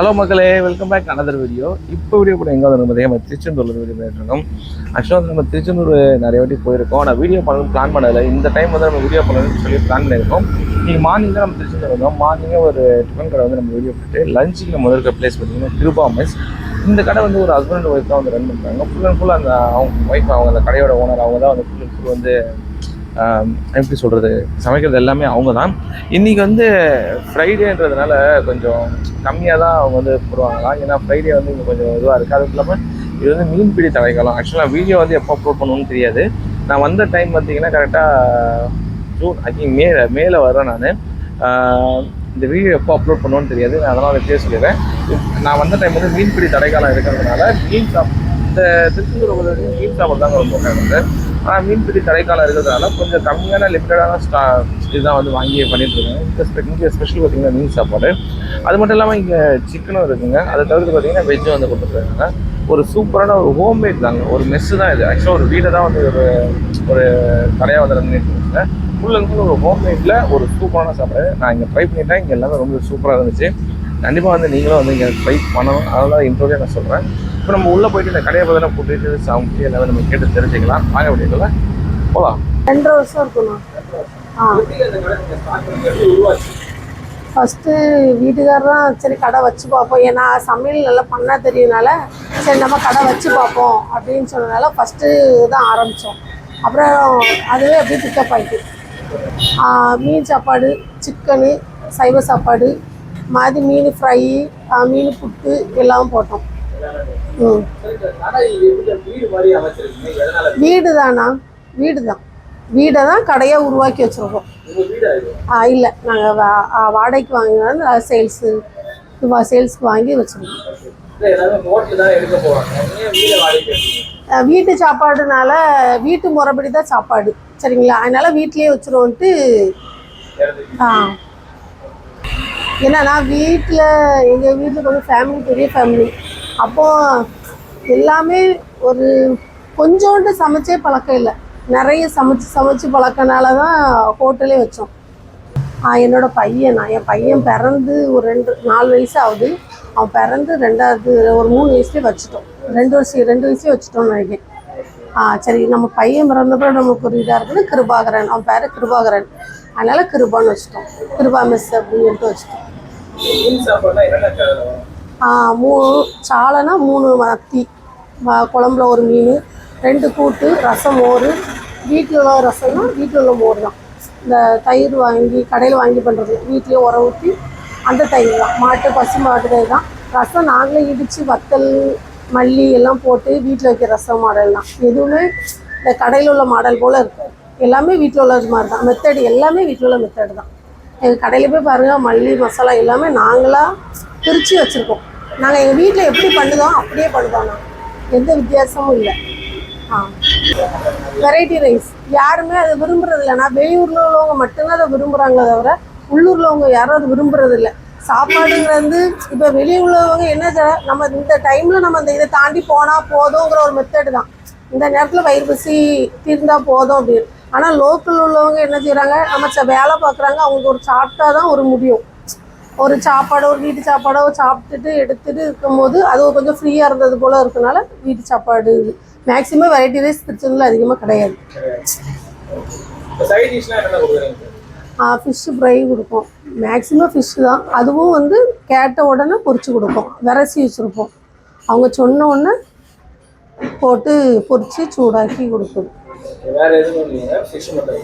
Hello மக்களே welcome back another video இப்போ video கூட எங்கே வந்து நம்ம திருச்செந்தூரில் வீடியோ பண்ணிட்டு ஆக்சுவலாக வந்து நம்ம திருச்செந்தூர் நிறைய வாட்டி போயிருக்கோம். ஆனால் வீடியோ பண்ணணும் பிளான் பண்ணலை. இந்த டைம் வந்து நம்ம வீடியோ பண்ணணும்னு சொல்லி பிளான் பண்ணியிருக்கோம். நீங்கள் மார்னிங் தான் நம்ம திருச்செந்தூர் வந்தோம். மார்னிங்கே ஒரு டிஃபன் கடை வந்து நம்ம வீடியோ போட்டு லஞ்சுக்கு நம்ம இருக்க பிளேஸ் பார்த்தீங்கன்னா திருபா மெஸ் இந்த கடை வந்து ஒரு ஹஸ்பண்ட் ஒய்ஃப் தான் வந்து ரன் பண்ணுறாங்க ஃபுல் அண்ட் ஃபுல் அந்த அவங்க ஒய்ஃப் அவங்க அந்த கடையோட ஓனர் அவங்க தான் வந்து ஃபுல் அண்ட் ஃபுல் வந்து எப்படி சொல்கிறது சமைக்கிறது எல்லாமே அவங்க தான் இன்றைக்கி வந்து ஃப்ரைடேன்றதுனால கொஞ்சம் கம்மியாக தான் அவங்க வந்து போடுவாங்களாம். ஏன்னா ஃப்ரைடே வந்து இங்கே கொஞ்சம் இதுவாக இருக்குது அதுவும் இல்லாமல் இது வந்து மீன்பிடி தடைக்காலம் ஆக்சுவலாக வீடியோ வந்து எப்போ அப்லோட் பண்ணணும்னு தெரியாது. நான் வந்த டைம் பார்த்தீங்கன்னா கரெக்டாக ஜூன் ஐ திங்க் மேல மேலே வரேன் நான். இந்த வீடியோ எப்போ அப்லோட் பண்ணுவோன்னு தெரியாது. நான் அதனால் அதை பேச சொல்லிடுறேன். நான் வந்த டைம் வந்து மீன்பிடி தடைக்காலம் இருக்கிறதுனால மீன் சாப் இந்த திருச்செந்தூர் மீன் சாப்பிட தாங்க ரொம்ப ஃபேமஸ் மீன்பிடி தடைக்காலம் இருக்கிறதுனால கொஞ்சம் கம்மியான லிமிட்டடான ஸ்டா இதுதான் வந்து வாங்கி பண்ணிட்டுருக்கேன் இங்கே ஸ்பெ இங்கே ஸ்பெஷல் பார்த்தீங்கன்னா மீன் சாப்பாடு. அது மட்டும் இல்லாமல் இங்கே சிக்கனும் இருக்குங்க. அதை தவிர்த்து பார்த்தீங்கன்னா வெஜ்ஜும் வந்து கொடுத்துருக்காங்க. ஒரு சூப்பரான ஒரு ஹோம்மேட் தாங்க. ஒரு மெஸ்ஸு தான் இது. ஆக்சுவலாக ஒரு வீடை தான் வந்து ஒரு ஒரு கடையாக வந்து ரன் பண்ணிட்டு ஃபுல் அண்ட் ஃபுல் ஒரு ஹோம்மேட்டில் ஒரு சூப்பரான சாப்பாடு. நான் இங்கே ட்ரை பண்ணிட்டேன். இங்கே எல்லாமே ரொம்ப சூப்பராக இருந்துச்சு. கண்டிப்பாக வந்து நீங்களும் வந்து இங்கே ட்ரை பண்ணணும். அதனால் இன்ட்ரோவே நான் சொல்கிறேன் இப்போ நம்ம உள்ளே போயிட்டு இந்த கடையை பற்றின ஃபுட் டீட்டெயில்ஸ் அவங்க எல்லாமே நம்ம கேட்டு தெரிஞ்சுக்கலாம். வாங்க முடியல போகலாம் ரெண்டரை வருஷம் இருக்கணும். ஃபஸ்ட்டு வீட்டுக்காரர் தான் சரி கடை வச்சு பார்ப்போம். ஏன்னா சமையல் நல்லா பண்ண தெரியனால சரி நம்ம கடை வச்சு பார்ப்போம் அப்படின்னு சொன்னனால ஃபஸ்ட்டு தான் ஆரம்பித்தோம் அப்புறம் அதுவே அப்படியே பிக்கப் ஆகிட்டு மீன் சாப்பாடு சிக்கனு சைவ சாப்பாடு மாதிரி மீன் ஃப்ரை மீன் புட்டு எல்லாம் போட்டோம். வீடு தானா வீடு தான் வீடை தான் கடையாக உருவாக்கி வச்சுருக்கோம். ஆ இல்லை. நாங்கள் வா வாடகைக்கு வாங்கினா சேல்ஸு வா சேல்ஸ்க்கு வாங்கி வச்சுருக்கோம். வீட்டு சாப்பாடுனால வீட்டு முறைப்படி தான் சாப்பாடு. சரிங்களா? அதனால் வீட்லேயே வச்சுருவோன்ட்டு ஆ. என்னன்னா வீட்டில் எங்கள் வீட்டில் கொஞ்சம் ஃபேமிலி பெரிய ஃபேமிலி அப்போது எல்லாமே ஒரு கொஞ்சோண்டு சமைச்சே பழக்கம் இல்லை. நிறைய சமைச்சு சமைச்சு பழக்கனால தான் ஹோட்டலே வச்சோம். என்னோடய என்னோட பையன் நான் என் பையன் பிறந்து ஒரு ரெண்டு நாலு வயசு ஆகுது. அவன் பிறந்து ரெண்டாவது ஒரு மூணு வயசுலேயே வச்சுட்டோம். ரெண்டு வருஷம் ரெண்டு வயசுலேயே வச்சுட்டோம்னு நினைக்கிறேன். ஆ சரி நம்ம பையன் பிறந்தப்பறம் நமக்கு ஒரு இதாக இருக்குன்னு கிருபாகரன் அவன் பேர் கிருபாகரன். அதனால் கிருபான்னு வச்சுட்டோம். கிருபா மிஸ் அப்படின்னு சொல்லிட்டு வச்சுட்டோம். மூணு சாலைனா மூணு மத்தி வ- குழம்புல ஒரு மீன் ரெண்டு கூட்டு ரசம் மோர். வீட்டில் உள்ள ரசம்னா வீட்டில் உள்ள மோர் தான். இந்த தயிர் வாங்கி கடையில் வாங்கி பண்ணுறது வீட்லேயே உர ஊற்றி அந்த தயிர் தான். மாட்டு பசு மாட்டு தயிர் தான். ரசம் நாங்களே இடித்து வத்தல் மல்லி எல்லாம் போட்டு வீட்டில் வைக்கிற ரசம் மாடல் தான். எதுவுமே இந்த கடையில் உள்ள மாடல் போல் இருக்காது. எல்லாமே வீட்டில் உள்ளது மாதிரி தான். மெத்தடு எல்லாமே வீட்டில் உள்ள மெத்தடு தான். எங்கள் கடையில் போய் பாருங்கள் மல்லி மசாலா எல்லாமே நாங்களாக பிரித்து வச்சுருக்கோம். நாங்கள் எங்கள் வீட்டில் எப்படி பண்ணுதோம் அப்படியே பண்ணுதோம் எந்த வித்தியாசமும் இல்லை. ஆ. வெரைட்டி ரைஸ் யாருமே அதை விரும்புறது இல்லை. நான் வெளியூரில் உள்ளவங்க மட்டும்தான் அதை விரும்புகிறாங்களே தவிர உள்ளூரில் உள்ளவங்க யாரும் அதை விரும்புறது இல்லை. சாப்பாடுங்கிறது வந்து இப்போ வெளியே உள்ளவங்க என்ன நம்ம இந்த டைமில் நம்ம இந்த இதை தாண்டி போனால் போதுங்கிற ஒரு மெத்தடு தான். இந்த நேரத்தில் வயிறு பசி தீர்ந்தால் போதும் அப்படின்னு. ஆனால் லோக்கல் உள்ளவங்க என்ன செய்கிறாங்க நம்ம ச- வேலை பார்க்குறாங்க அவங்களுக்கு ஒரு சாப்பிட்டா தான் ஒரு முடியும். ஒரு சாப்பாடோ ஒரு வீட்டு சாப்பாடோ சாப்பிட்டுட்டு எடுத்துட்டு இருக்கும்போது அது கொஞ்சம் ஃப்ரீயாக இருந்தது போல் இருக்கனால வீட்டு சாப்பாடு மேக்ஸிமம் வெரைட்டி ரைஸ் திருச்செந்தூரில் அதிகமாக கிடையாது. ஃபிஷ்ஷு ஃப்ரை கொடுப்போம். மேக்ஸிமம் ஃபிஷ் தான். அதுவும் வந்து கேட்ட உடனே பொரிச்சு கொடுப்போம். விரசி வச்சுருப்போம். அவங்க சொன்ன உடனே போட்டு பொரிச்சு சூடாக்கி கொடுப்போம்.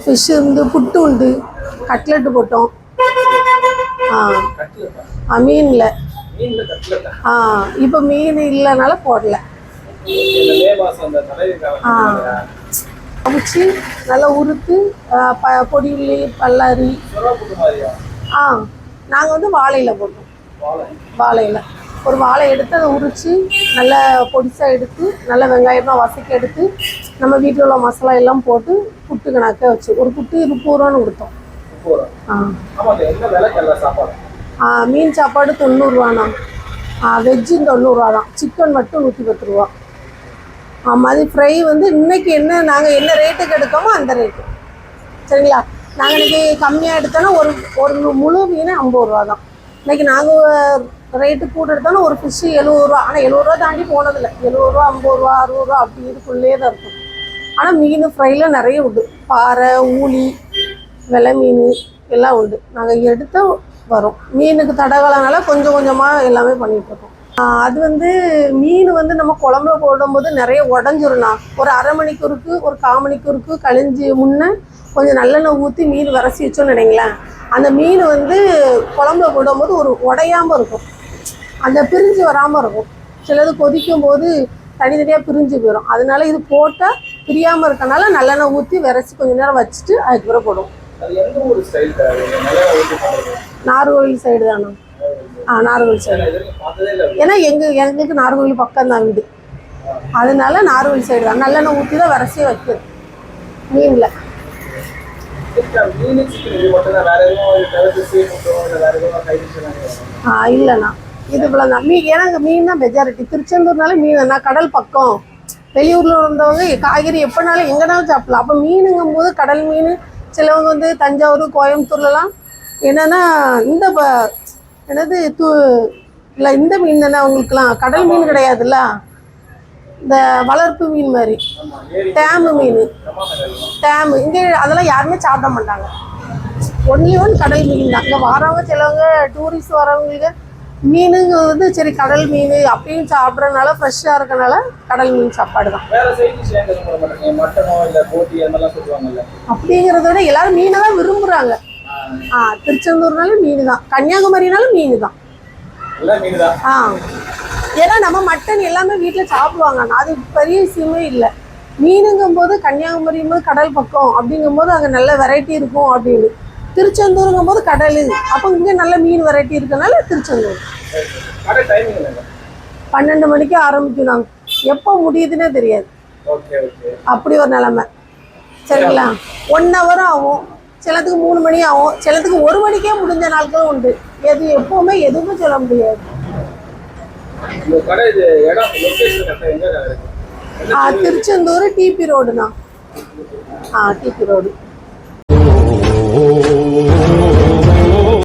ஃபிஷ் உண்டு புட்டு உண்டு. கட்லெட்டு போட்டோம். ஆ. மீனில். மீன்ல ஆ இப்போ மீன் இல்லைனால போடல. ஆ. அவிச்சு நல்லா உருத்து ஆ, ப பொடி உள்ளி பல்லாரி. ஆ நாங்கள் வந்து வாழையில் போட்டோம் வாழை வாழையில். ஒரு வாழை எடுத்து அதை உரித்து நல்லா பொடிசாக எடுத்து நல்லா வெங்காயம்லாம் வதக்கி எடுத்து நம்ம வீட்டில் உள்ள மசாலா எல்லாம் போட்டு புட்டு கணக்க வச்சு ஒரு புட்டு முப்பது ரூபான்னு கொடுத்தோம் ஆ. மீன் சாப்பாடு தொண்ணூறுரூவாண்ணா வெஜ்ஜும் தொண்ணூறுரூவா தான். சிக்கன் மட்டும் நூற்றி பத்து ரூபா ஆமாம் அது ஃப்ரை வந்து இன்றைக்கி என்ன நாங்கள் என்ன ரேட்டுக்கு எடுக்கோமோ அந்த ரேட்டு சரிங்களா? நாங்கள் இன்னைக்கு கம்மியாக எடுத்தோன்னா ஒரு ஒரு முழு மீன் ஐம்பது ரூபா தான். இன்னைக்கு நாங்கள் ரேட்டு கூட எடுத்தாலும் ஒரு ஃபிஷ்ஷு எழுபது ரூபா ஆனால் எழுபது ரூபா தாண்டி போனதில்லை. எழுபது ரூபா ஐம்பது ரூபா அறுபது ரூபா அப்படி இதுக்குள்ளே தான் இருக்கும். ஆனால் மீன் ஃப்ரைல நிறைய உண்டு. பாறை ஊளி வெலை மீன் எல்லாம் உண்டு. நாங்கள் எடுத்த வரும். மீனுக்கு தடகாலனால கொஞ்சம் கொஞ்சமாக எல்லாமே பண்ணிகிட்ருக்கோம் அது வந்து மீன் வந்து நம்ம குழம்புல போடும்போது நிறைய உடஞ்சிரும்ண்ணா ஒரு அரை மணிக்கூருக்கு ஒரு கால் மணிக்கூருக்கு கழிஞ்சு முன்னே கொஞ்சம் நல்லெண்ணெய் ஊற்றி மீன் வரசி வச்சோன்னு நினைங்களேன். அந்த மீன் வந்து குழம்புல போடும்போது ஒரு உடையாமல் இருக்கும். அந்த பிரிஞ்சு வராமல் இருக்கும். சிலது கொதிக்கும் போது தனித்தனியாக பிரிஞ்சு போயிடும் அதனால இது போட்டால் பிரியாமல் இருக்கனால நல்லெண்ணெய் ஊற்றி விரைச்சி கொஞ்சம் நேரம் வச்சுட்டு அதுக்கப்புறம் போடுவோம். நார்கோவில் சைடு தானே ஆ நார்கோவில் சைடு ஏன்னா எங்க எங்களுக்கு நார்கோவில் பக்கம் தான் வீடு. அதனால நார்கோவில் சைடு தான். நல்லெண்ணெய் ஊற்றி தான் விரசியே வைக்கிறது. மீனில். தான்? ஆ இல்லைண்ணா இது இவ்வளோ தான். மீன் ஏன்னா மீன் தான் மெஜாரிட்டி திருச்செந்தூர்னால மீன் என்ன கடல் பக்கம். வெளியூரில் இருந்தவங்க காய்கறி எப்போனாலும் எங்கேனாலும் சாப்பிடலாம். அப்போ மீனுங்கும் போது கடல் மீன் சிலவங்க வந்து தஞ்சாவூர் கோயம்புத்தூர்லலாம் என்னன்னா இந்த ப- என்னது தூ இல்லை இந்த மீன் தானே அவங்களுக்குலாம் கடல் மீன் கிடையாதுல்ல? இந்த வளர்ப்பு மீன் மாதிரி. டேமு மீன். டேமு. இங்கே அதெல்லாம் யாருமே சாப்பிட மாட்டாங்க. ஒன்லி ஒன் கடல் மீன் தான். இங்கே வரவங்க சிலவங்க டூரிஸ்ட் வரவங்களுக்கு மீனுங்க வந்து சரி கடல் மீன் அப்பயும் சாப்பிட்றதுனால ஃப்ரெஷ்ஷாக இருக்கனால கடல் மீன் சாப்பாடு தான் அப்படிங்கிறத விட எல்லாரும் மீனை தான் விரும்புகிறாங்க ஆ. திருச்செந்தூர்னாலும் மீன் தான் கன்னியாகுமரினாலும் மீன் தான் ஆ. ஏன்னா நம்ம மட்டன் எல்லாமே வீட்டில் சாப்பிடுவாங்க. அது பெரிய விஷயமே இல்லை. மீனுங்கும் போது கன்னியாகுமரியும் போது கடல் பக்கம் அப்படிங்கும்போது அங்கே நல்ல வெரைட்டி இருக்கும் அப்படின்னு. திருச்செந்தூருங்கும் போது கடல். அப்போ இங்கே நல்ல மீன் வெரைட்டி இருக்கனால திருச்செந்தூர். பன்னெண்டு மணிக்கு ஆரம்பிக்கும் நாங்கள் எப்போ முடியுதுன்னே தெரியாது ஓகே ஓகே அப்படி ஒரு நிலமை சரிங்களா ஒன் ஹவர் ஆகும் சிலத்துக்கு மூணு மணி ஆகும் சிலத்துக்கு ஒரு மணிக்கே முடிஞ்ச நாட்களும் உண்டு எது எப்பவுமே எதுவுமே சொல்ல முடியாது இந்த கடை இது இடம் லொக்கேஷன் கரெக்டாக எங்கே இருக்கு ஆ, திருச்செந்தூர் டிபி ரோடுண்ணா ஆ டிபி ரோடு oh,